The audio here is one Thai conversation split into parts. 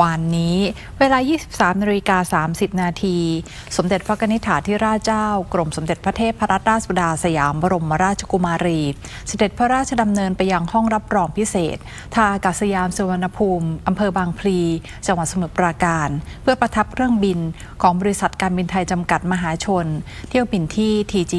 วันนี้ เวลา 23นาฬิกา30 นาที สมเด็จพระกนิษฐาธิราชเจ้า กรมสมเด็จพระเทพรัตนราชสุดาสยามบรมราชกุมารี เสด็จพระราชดำเนินไปยังห้องรับรองพิเศษ ท่าอากาศยานสุวรรณภูมิอำเภอบางพลี จังหวัดสมุทรปราการ เพื่อประทับเครื่องบินของบริษัทการบินไทยจำกัดมหาชน เที่ยวบินที่ TG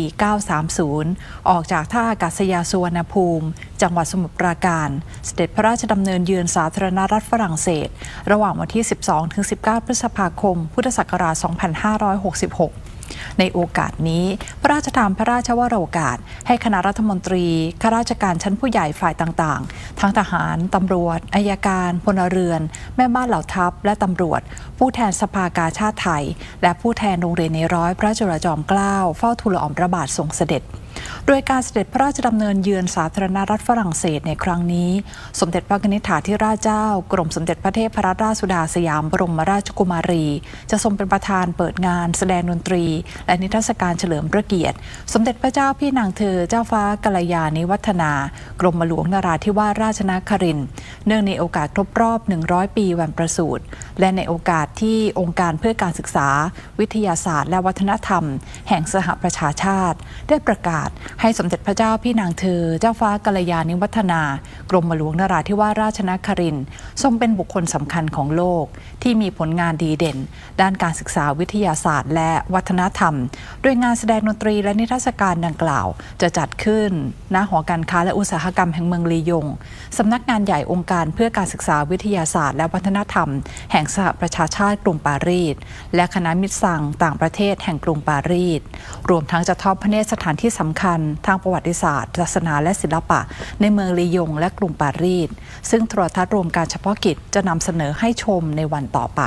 930 ออกจากท่าอากาศยานสุวรรณภูมิ จังหวัดสมุทรปราการ เสด็จพระราชดำเนินเยือนสาธารณรัฐฝรั่งเศส ระหว่างวันที่ 12-19 พฤษภาคม พุทธศักราช 2566ในโอกาสนี้ พระราชทานพระราชวโรกาส ให้คณะรัฐมนตรีข้าราชการชั้นผู้ใหญ่ฝ่ายต่างๆ ทั้งทหาร ตำรวจ อายการ พลเรือน แม่บ้านเหล่าทัพ และตำรวจ ผู้แทนสภากาชาติไทย และผู้แทนโรงเรียนในร้อยพระจุลจอมเกล้าเฝ้าทูลอองพระบาททรงเสด็จ โดยการเสด็จพระราชดำเนินเยือนสาธารณรัฐฝรั่งเศสในครั้งนี้ สมเด็จพระนิธิาธิราชเจ้า กรมสมเด็จพระเทพรัตนราชสุดาสยามบรมราชกุมารี จะทรงเป็นประธานเปิดงาน แสดงดนตรี และนิทรรศการเฉลิมพระเกียรติ สมเด็จพระเจ้าพี่นางเธอเจ้าฟ้ากัลยาณิวัฒนา กรมหลวงนราธิวาสราชนครินทร์เนื่องในโอกาสครบรอบ 100 ปีวันประสูติและในโอกาสที่องค์การเพื่อการศึกษา วิทยาศาสตร์ และวัฒนธรรม แห่งสหประชาชาติ ได้ประกาศให้สมเด็จพระเจ้าพี่นางเธอ เจ้าฟ้ากัลยาณิวัฒนา กรมหลวงนราธิวาสราชนครินทร์ทรงเป็นบุคคลสำคัญของโลก ที่มีผลงานดีเด่น ด้านการศึกษาวิทยาศาสตร์ และวัฒนธรรม โดยงานแสดงดนตรีและนิทรรศการดังกล่าว จะจัดขึ้นณหอการค้าและอุตสาหกรรมแห่งเมืองลียงสำนักงานใหญ่องค์การเพื่อการศึกษาวิทยาศาสตร์ และวัฒนธรรม แห่งสหประชาชาติกรุงปารีสและคณะมิตรสั่งต่างประเทศแห่งกรุงปารีสรวมทั้งจะทอดพระเนตรสถานที่สำคัญทางประวัติศาสตร์ ศาสนาและศิลปะ ในเมืองลียงและกรุงปารีสซึ่งโทรทัศน์รวมการเฉพาะกิจจะนำเสนอให้ชมในวันต่อไป